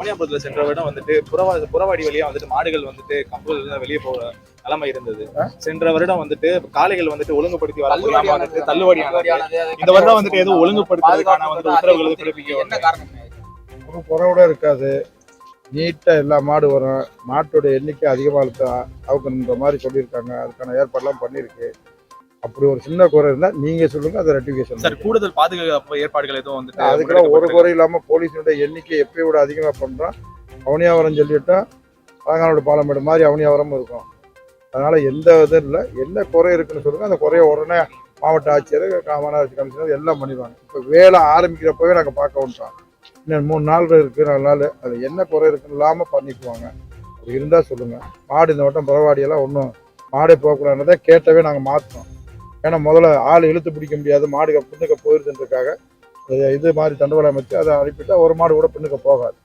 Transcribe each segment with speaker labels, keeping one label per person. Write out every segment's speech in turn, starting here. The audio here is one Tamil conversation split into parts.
Speaker 1: ராமநாதபுரத்துல சென்ற வருடம் வந்துட்டு புறவா புறவாடி வழியா வந்துட்டு மாடுகள் வந்துட்டு கம்புகள் வெளியே போற நிலைமை இருந்தது. சென்ற வருடம் வந்துட்டு காளைகள் வந்துட்டு ஒழுங்குபடுத்தி வர முடியாம வந்துட்டு தள்ளுபடி இந்த வருடம் வந்துட்டு எதுவும் ஒழுங்குபடுத்துறதுக்கான வந்துட்டு உத்தரவுகள் பிறப்பிக்க
Speaker 2: என்ன காரணம்
Speaker 3: குறைவோட இருக்காது. நீட்டாக எல்லா மாடு வரும். மாட்டோட எண்ணிக்கை அதிகமாக அவுக்கணுன்ற மாதிரி சொல்லியிருக்காங்க. அதுக்கான ஏற்பாடுலாம் பண்ணியிருக்கு. அப்படி ஒரு சின்ன குறை இருந்தால் நீங்கள் சொல்லுங்கள் அதை ரெட்டிஃபிகேஷன்
Speaker 1: சார் கூடுதல் பாதுகாப்பு ஏற்பாடுகள் எதுவும் வந்துட்டு
Speaker 3: அதுக்கெல்லாம் ஒரு? குறை இல்லாமல் போலீஸோட எண்ணிக்கை எப்பயும் விட அதிகமாக பண்ணுறோம் அவனியாவரம் சொல்லிட்டா அலங்கானோட பாலமேடு மாதிரி அவனியாவரமும் இருக்கும். அதனால் எந்த இதுவும் இல்லை. என்ன குறை இருக்குன்னு சொல்லுங்கள் அந்த குறைய உடனே மாவட்ட ஆட்சியர் மாநகராட்சி கமிஷனர் எல்லாம் பண்ணிடுவாங்க. இப்போ வேலை ஆரம்பிக்கிறப்பவே நாங்கள் பார்க்க விட்டோம் இன்னும் மூணு நாள் இருக்குது நாலு நாள். அது என்ன குறை இருக்குன்னு இல்லாமல் பண்ணிக்குவாங்க. அப்படி இருந்தால் சொல்லுங்கள் மாடு இந்த வட்டம் பரவாடியெல்லாம் ஒன்றும் மாடே போகக்கூடாதுன்றதை கேட்டவே நாங்கள் மாற்றோம் ஏன்னா முதல்ல ஆள் இழுத்து பிடிக்க முடியாது மாடுக பின்னுக்க போயிருதுன்றதுக்காக. இது மாதிரி தண்டவாளம் அமைச்சு அதை அனுப்பிட்டா ஒரு மாடு கூட பின்னுக்க போகாது.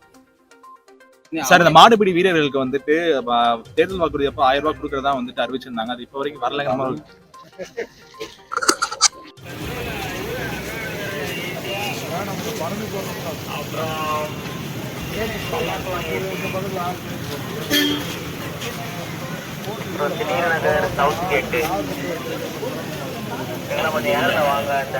Speaker 1: சார் இந்த மாடுபிடி வீரர்களுக்கு வந்துட்டு தேர்தல் வாக்குறுதி அப்போ ஆயிரம் ரூபாய் கொடுக்கறதா வந்துட்டு அறிவிச்சிருந்தாங்க. அது இப்போ வரைக்கும் வரலங்க நம்ம
Speaker 4: நகர் சவுத் கேட்டு. எங்களை கொஞ்சம் யாரில் வாங்க அந்த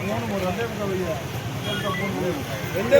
Speaker 3: மூணு மூணு ரெண்டே முக்கால் வைங்க. ரெண்டே